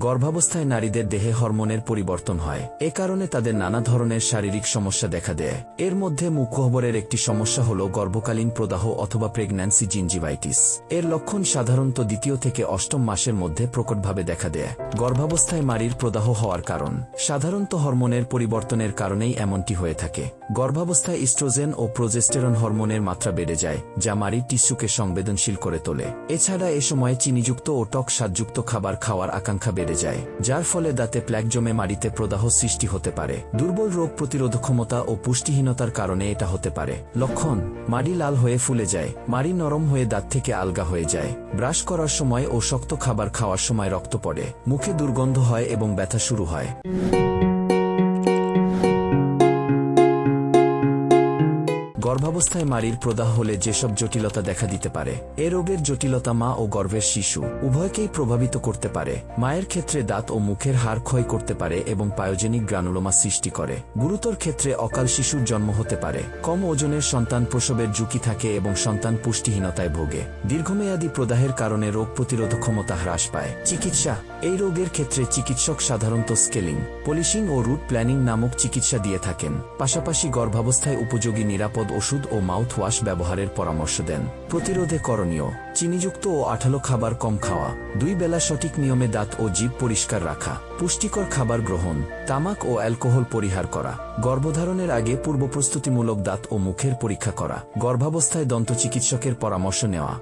গর্ভাবস্থায় নারীদের দেহে হরমোনের পরিবর্তন হয়। এ কারণে তাদের নানা ধরনের শারীরিক সমস্যা দেখা দেয়। এর মধ্যে মুখগহ্বরের একটি সমস্যা হল গর্ভকালীন প্রদাহ অথবা প্রেগন্যান্সি জিঞ্জিভাইটিস এর লক্ষণ সাধারণত দ্বিতীয় থেকে অষ্টম মাসের মধ্যে প্রকটভাবে দেখা দেয়। গর্ভাবস্থায় মারির প্রদাহ হওয়ার কারণ। সাধারণত হরমোনের পরিবর্তনের কারণেই এমনটি হয়ে থাকে। গর্ভাবস্থায় ইস্ট্রোজেন ও প্রোজেস্টেরন হরমোনের মাত্রা বেড়ে যায়, যা মারির টিস্যুকে সংবেদনশীল করে তোলে। এছাড়া এ সময়ে চিনিযুক্ত ও টক স্বাদযুক্ত খাবার খাওয়ার আকাঙ্ক্ষা যায়, যার ফলে দাঁতে প্ল্যাক জমে মাড়িতে প্রদাহ সৃষ্টি হতে পারে। দুর্বল রোগ প্রতিরোধ ক্ষমতা ও পুষ্টিহীনতার কারণে এটা হতে পারে। লক্ষণ, মাড়ি লাল হয়ে ফুলে যায়, মাড়ি নরম হয়ে দাঁত থেকে আলগা হয়ে যায়। ব্রাশ করার সময় ও শক্ত খাবার খাওয়ার সময় রক্ত পড়ে, মুখে দুর্গন্ধ হয় এবং ব্যথা শুরু হয়। গর্ভাবস্থায় মারির প্রদাহ হলে যেসব জটিলতা দেখা দিতে পারে, এ রোগের জটিলতা মা ও গর্ভের শিশু উভয়কেই প্রভাবিত করতে পারে। মায়ের ক্ষেত্রে দাঁত ও মুখের হাড় ক্ষয় করতে পারে এবং পায়োজেনিক গ্রানুলোমা সৃষ্টি করে। গুরুতর ক্ষেত্রে অকাল শিশুর জন্ম হতে পারে। কম ওজনের সন্তান প্রসবের ঝুঁকি থাকে এবং সন্তান পুষ্টিহীনতায় ভোগে। দীর্ঘমেয়াদী প্রদাহের কারণে রোগ প্রতিরোধ ক্ষমতা হ্রাস পায়। চিকিৎসা এই রোগের ক্ষেত্রে চিকিৎসক সাধারণত স্কেলিং, পলিশিং ও রুট প্ল্যানিং নামক চিকিৎসা দিয়ে থাকেন। পাশাপাশি গর্ভাবস্থায় উপযোগী নিরাপদ ওষুধ ও মাউথওয়াশ ব্যবহারের পরামর্শ দেন। প্রতিরোধে করণীয়, চিনিযুক্ত ও আঠালো খাবার কম খাওয়া, দুই বেলা সঠিক নিয়মে দাঁত ও জীব পরিষ্কার রাখা, পুষ্টিকর খাবার গ্রহণ, তামাক ও অ্যালকোহল পরিহার করা, গর্ভধারণের আগে পূর্ব প্রস্তুতিমূলক দাঁত ও মুখের পরীক্ষা করা, গর্ভাবস্থায় দন্ত চিকিৎসকের পরামর্শ নেওয়া।